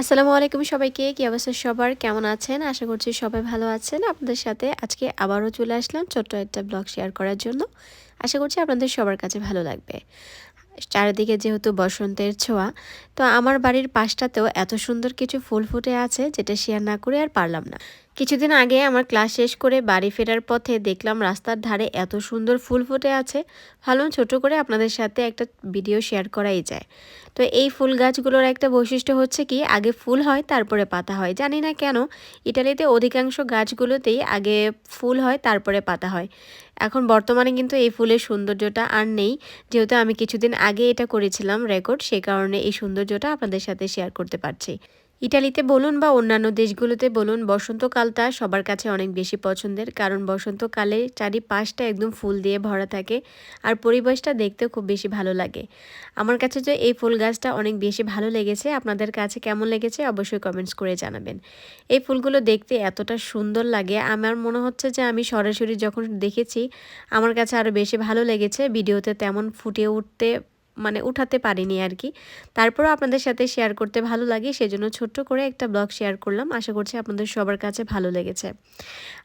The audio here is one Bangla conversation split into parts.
আসসালামু আলাইকুম সবাইকে, কি অবস্থা সবার? কেমন আছেন? আশা করছি সবাই ভালো আছেন। আপনাদের সাথে আজকে আবারও চলে আসলাম ছোট্ট একটা ব্লগ শেয়ার করার জন্য। আশা করছি আপনাদের সবার কাছে ভালো লাগবে। চারিদিকে যেহেতু বসন্তের ছোঁয়া, তো আমার বাড়ির পাশটাতেও এত সুন্দর কিছু ফুল ফুটে আছে যেটা শেয়ার না করে আর পারলাম না। কিছুদিন আগে আমার ক্লাস শেষ করে বাড়ি ফেরার পথে দেখলাম রাস্তার ধারে এত সুন্দর ফুল ফুটে আছে। ভালো ছোট করে আপনাদের সাথে একটা ভিডিও শেয়ার করাই যায়। তো এই ফুল গাছগুলোর একটা বৈশিষ্ট্য হচ্ছে কি, আগে ফুল হয়, তারপরে পাতা হয়। জানি না কেন, ইটালিতে অধিকাংশ গাছগুলোতেই আগে ফুল হয়, তারপরে পাতা হয়। এখন বর্তমানে কিন্তু এই ফুলের সৌন্দর্যটা আর নেই। যেহেতু আমি কিছুদিন আগে এটা করেছিলাম রেকর্ড, সে কারণে এই সৌন্দর্যটা আপনাদের সাথে শেয়ার করতে পারছি। ইটালিতে বলুন বা অন্যান্য দেশগুলোতে বলুন, বসন্তকালটা সবার কাছে অনেক বেশি পছন্দের। কারণ বসন্তকালে চারিপাশটা একদম ফুল দিয়ে ভরা থাকে আর পরিবেশটা দেখতেও খুব বেশি ভালো লাগে। আমার কাছে যে এই ফুল গাছটা অনেক বেশি ভালো লেগেছে, আপনাদের কাছে কেমন লেগেছে অবশ্যই কমেন্টস করে জানাবেন। এই ফুলগুলো দেখতে এতটা সুন্দর লাগে, আমার মনে হচ্ছে যে আমি সরাসরি যখন দেখেছি, আমার কাছে আরও বেশি ভালো লেগেছে। ভিডিওতে তেমন ফুটে উঠতে মানে উঠাতে পারিনি আর কি তারপরও আপনাদের সাথে শেয়ার করতে ভালো লাগে, সেজন্য ছোট্ট করে একটা ব্লগ শেয়ার করলাম। আশা করছি আপনাদের সবার কাছে ভালো লেগেছে।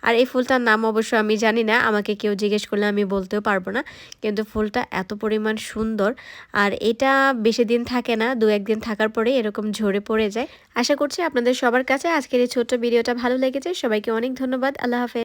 আর এই ফুলটার নাম অবশ্য আমি জানি না, আমাকে কেউ জিজ্ঞেস করলে আমি বলতেও পারব না। কিন্তু ফুলটা এত পরিমাণ সুন্দর, আর এটা বেশি দিন থাকে না, দু একদিন থাকার পরে এরকম ঝরে পড়ে যায়। আশা করছি আপনাদের সবার কাছে আজকের এই ছোট্ট ভিডিওটা ভালো লেগেছে। সবাইকে অনেক ধন্যবাদ। আল্লাহ হাফেজ।